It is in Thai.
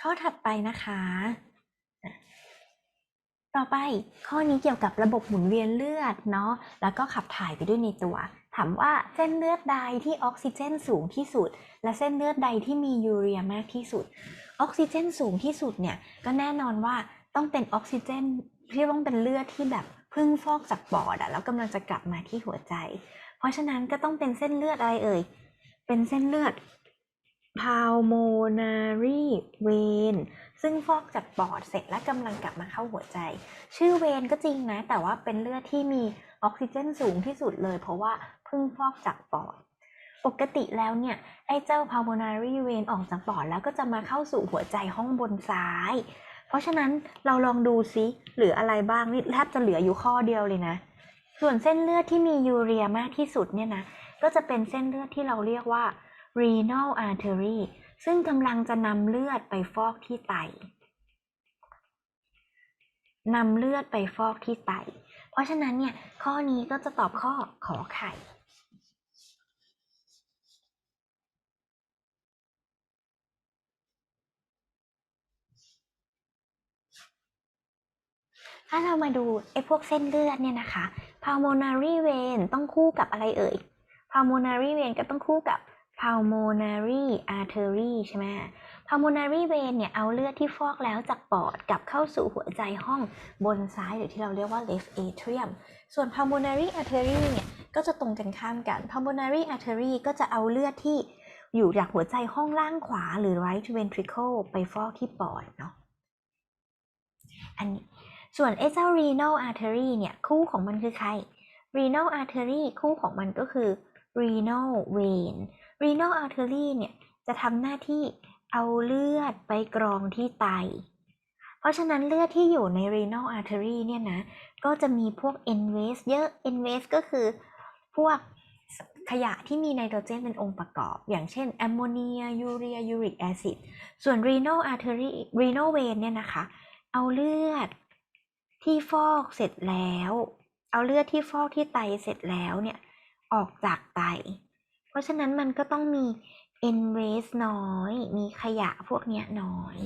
ข้อถัดไปนะคะ ต่อไปข้อนี้เกี่ยวกับระบบหมุนเวียนเลือดเนาะแล้วก็ขับถ่ายไปด้วยในตัว ถามว่าเส้นเลือดใดที่ออกซิเจนสูงที่สุด และเส้นเลือดใดที่มียูเรียมากที่สุด ออกซิเจนสูงที่สุดเนี่ยก็แน่นอนว่าต้องเป็นออกซิเจนที่ต้องเป็นเลือดที่แบบเพิ่งฟอกจากปอดอะแล้วกำลังจะกลับมาที่หัวใจ เพราะฉะนั้นก็ต้องเป็นเส้นเลือดอะไรเอ่ยเป็นเส้นเลือด pulmonary vein ซึ่งฟอกจากปอดเสร็จแล้วกำลังกลับมาเข้าหัวใจ ชื่อเวนก็จริงนะ แต่ว่าเป็นเลือดที่มีออกซิเจนสูงที่สุดเลย เพราะว่าเพิ่งฟอกจากปอด ปกติแล้วเนี่ย ไอ้เจ้า pulmonary vein ออกจากปอดแล้วก็จะมาเข้าสู่หัวใจห้องบนซ้าย เพราะฉะนั้นเราลองดูซิเหลืออะไรบ้างนี่แทบจะเหลืออยู่ข้อเดียวเลยนะ ส่วนเส้นเลือดที่มียูเรียมากที่สุดเนี่ยนะก็จะเป็นเส้นเลือดที่เราเรียกว่า renal artery ซึ่งกำลังจะนำเลือดไปฟอกที่ไตนำเลือดไปฟอกที่ไต เพราะฉะนั้นเนี่ย ข้อนี้ก็จะตอบข้อขอไข่ ถ้าเรามาดูไอ้พวกเส้นเลือดเนี่ยนะคะ pulmonary vein ต้องคู่กับอะไรเอ่ย pulmonary vein ก็ต้องคู่กับ pulmonary artery ใช่ไหม pulmonary vein เนี่ยเอาเลือดที่ฟอกแล้วจากปอดกลับเข้าสู่หัวใจห้องบนซ้ายหรือที่เราเรียกว่า left atrium ส่วน pulmonary artery เนี่ยก็จะตรงกันข้ามกัน pulmonary artery ก็จะเอาเลือดที่อยู่จากหัวใจห้องล่างขวาหรือ right ventricle ไปฟอกที่ปอดเนาะ อันนี้ ส่วนไอ้เจ้า renal artery เนี่ยคู่ของมันคือใคร renal artery คู่ของมันก็คือ renal vein renal artery เนี่ยจะทำหน้าที่เอาเลือดไปกรองที่ไต เพราะฉะนั้นเลือดที่อยู่ใน renal artery เนี่ยนะ ก็จะมีพวก n waste เยอะ n waste ก็คือพวกขยะที่มีไนโตรเจนเป็นองค์ประกอบ อย่างเช่นแอมโมเนียยูเรียยูริกแอซิดส่วน renal artery renal vein เนี่ยนะคะ เอาเลือดที่ฟอกเสร็จแล้ว เอาเลือดที่ฟอกที่ไตเสร็จแล้วเนี่ย ออกจากไต เพราะฉะนั้นมันก็ต้องมี n waste น้อย มีขยะพวกเนี้ยน้อย